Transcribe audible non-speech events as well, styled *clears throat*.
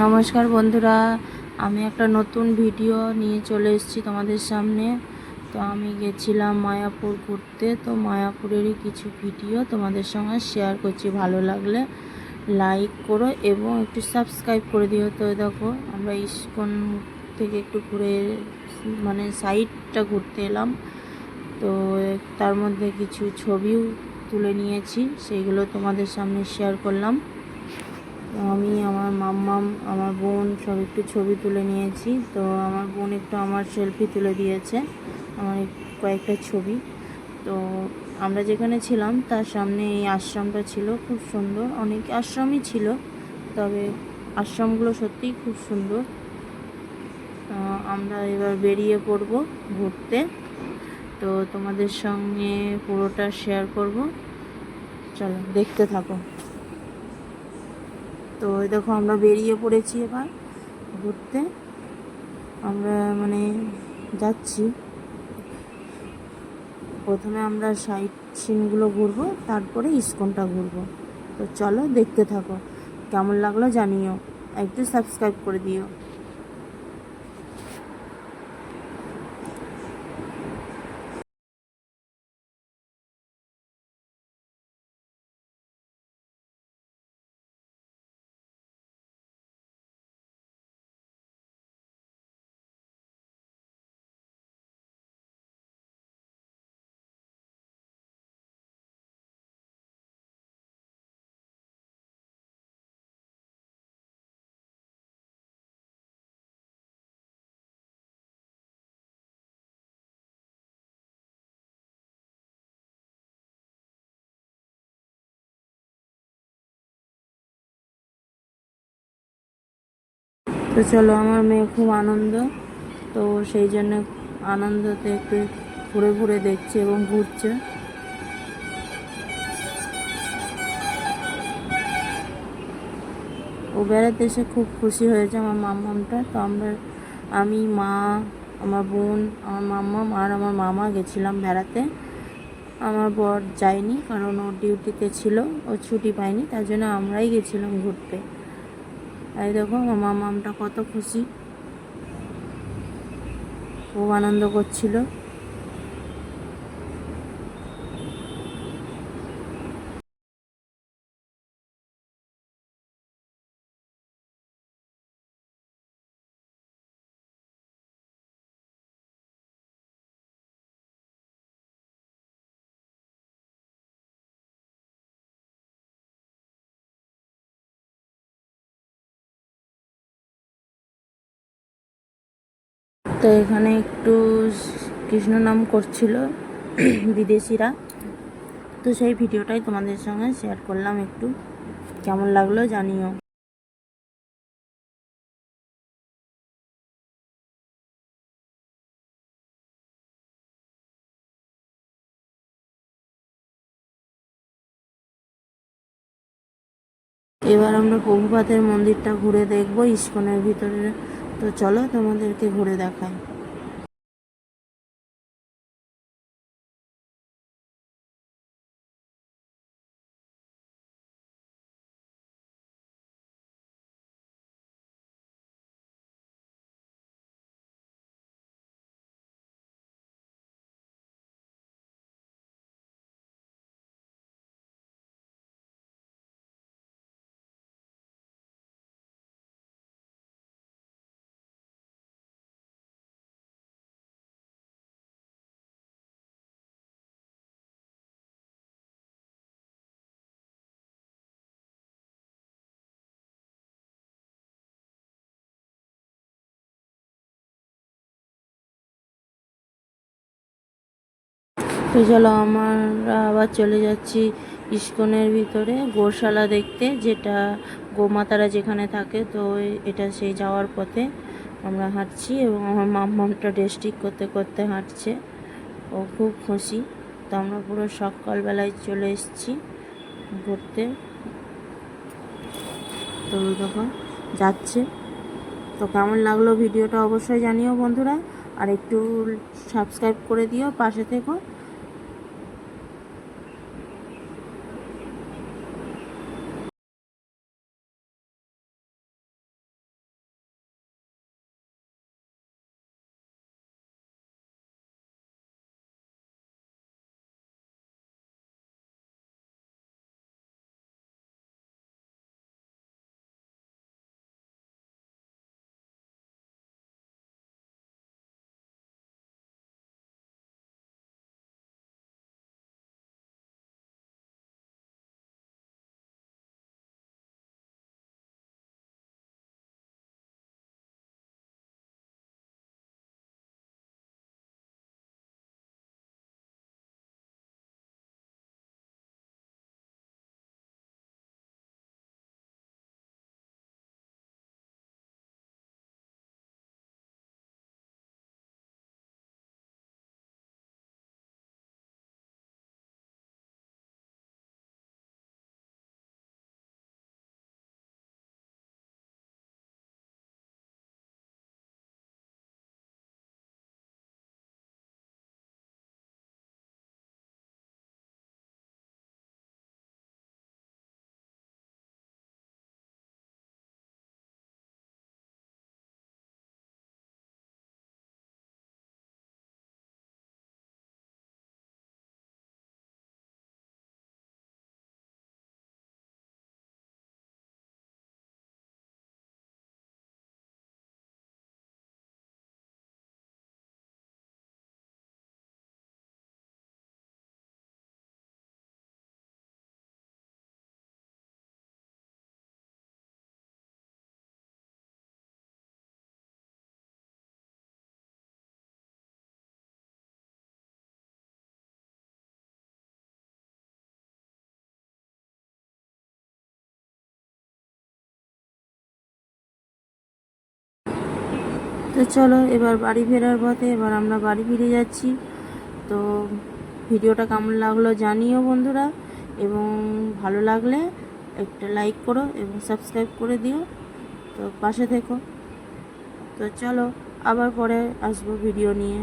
নমস্কার বন্ধুরা, আমি একটা নতুন ভিডিও নিয়ে চলে এসেছি তোমাদের সামনে। তো আমি গেছিলাম মায়াপুর ঘুরতে, তো মায়াপুরেরই কিছু ভিডিও তোমাদের সঙ্গে শেয়ার করছি। ভালো লাগলে লাইক করো এবং একটু সাবস্ক্রাইব করে দিও। তো দেখো, আমরা ইস্কন থেকে একটু ঘুরে মানে সাইডটা ঘুরতে এলাম। তো তার মধ্যে কিছু ছবিও তুলে নিয়েছি, সেইগুলো তোমাদের সামনে শেয়ার করলাম। আমি, আমার মাম্মাম, আমার বোন সব একটু ছবি তুলে নিয়েছি। তো আমার বোন একটু আমার সেলফি তুলে দিয়েছে, আমার কয়েকটা ছবি। তো আমরা যেখানে ছিলাম, তার সামনে এই আশ্রমটা ছিল, খুব সুন্দর। অনেক আশ্রমই ছিল, তবে আশ্রমগুলো সত্যিই খুব সুন্দর। আমরা এবার বেরিয়ে পড়ব ঘুরতে। তো তোমাদের সঙ্গে পুরোটা শেয়ার করব। চলো, দেখতে থাকো। তো দেখো আমরা বেরিয়ে পড়েছি এবার ঘুরতে। আমরা মানে যাচ্ছি। প্রথমে আমরা সাইট সিনগুলো ঘুরবো, তারপরে ইস্কনটা ঘুরবো। তো চলো দেখতে থাকো। কেমন লাগল জানিও। একটু সাবস্ক্রাইব করে দিও। তো চলো, আমার মেয়ে খুব আনন্দ। তো সেই জন্য আনন্দতে একটু ঘুরে ঘুরে দেখছে এবং ঘুরছে। ও বেড়াতে এসে খুব খুশি হয়েছে আমার মাম্মামটা। তো আমরা, আমি, মা, আমার বোন, আমার মাম্মাম আর আমার মামা গেছিলাম বেড়াতে। আমার বর যায়নি কারণ ও ডিউটিতে ছিল, ও ছুটি পায়নি, তার জন্য আমরাই গেছিলাম ঘুরতে। এই দেখো আমার মামটা কত খুশি। খুব আনন্দ করছিল। তো এখানে একটু কৃষ্ণ নাম করছিল *clears throat* বিদেশিরা। তো সেই ভিডিওটাই তোমাদের সঙ্গে শেয়ার করলাম একটু। কেমন লাগল জানিও। এবার আমরা প্রভুপাতের মন্দিরটা ঘুরে দেখব, ইস্কনের ভিতরে তো চলো তোমাদেরকে ঘুরে দেখাই। তো চলো আমরা আবার চলে যাচ্ছি ইস্কনের ভিতরে গোশালা দেখতে, যেটা গোমাতারা যেখানে থাকে, তো এটা সেই যাওয়ার পথে আমরা হাঁটছি এবং আমার মাম্মামটা ডেস্টিক করতে করতে হাঁটছে। ও খুব খুশি। তো আমরা পুরো সকালবেলায় চলে এসেছি ঘুরতে। তো দেখো, যাচ্ছে। তো কেমন লাগল ভিডিওটা অবশ্যই জানিও বন্ধুরা। আর একটু সাবস্ক্রাইব করে দিও, পাশে থেকো। তো চলো, এবার বাড়ি ফেরার পথে এবার আমরা বাড়ি ফিরে যাচ্ছি। তো ভিডিওটা কেমন লাগল জানিও বন্ধুরা, এবং ভালো লাগলে একটা লাইক করো এবং সাবস্ক্রাইব করে দিও। তো পাশে থেকো। তো চলো, আবার পরে আসব ভিডিও নিয়ে।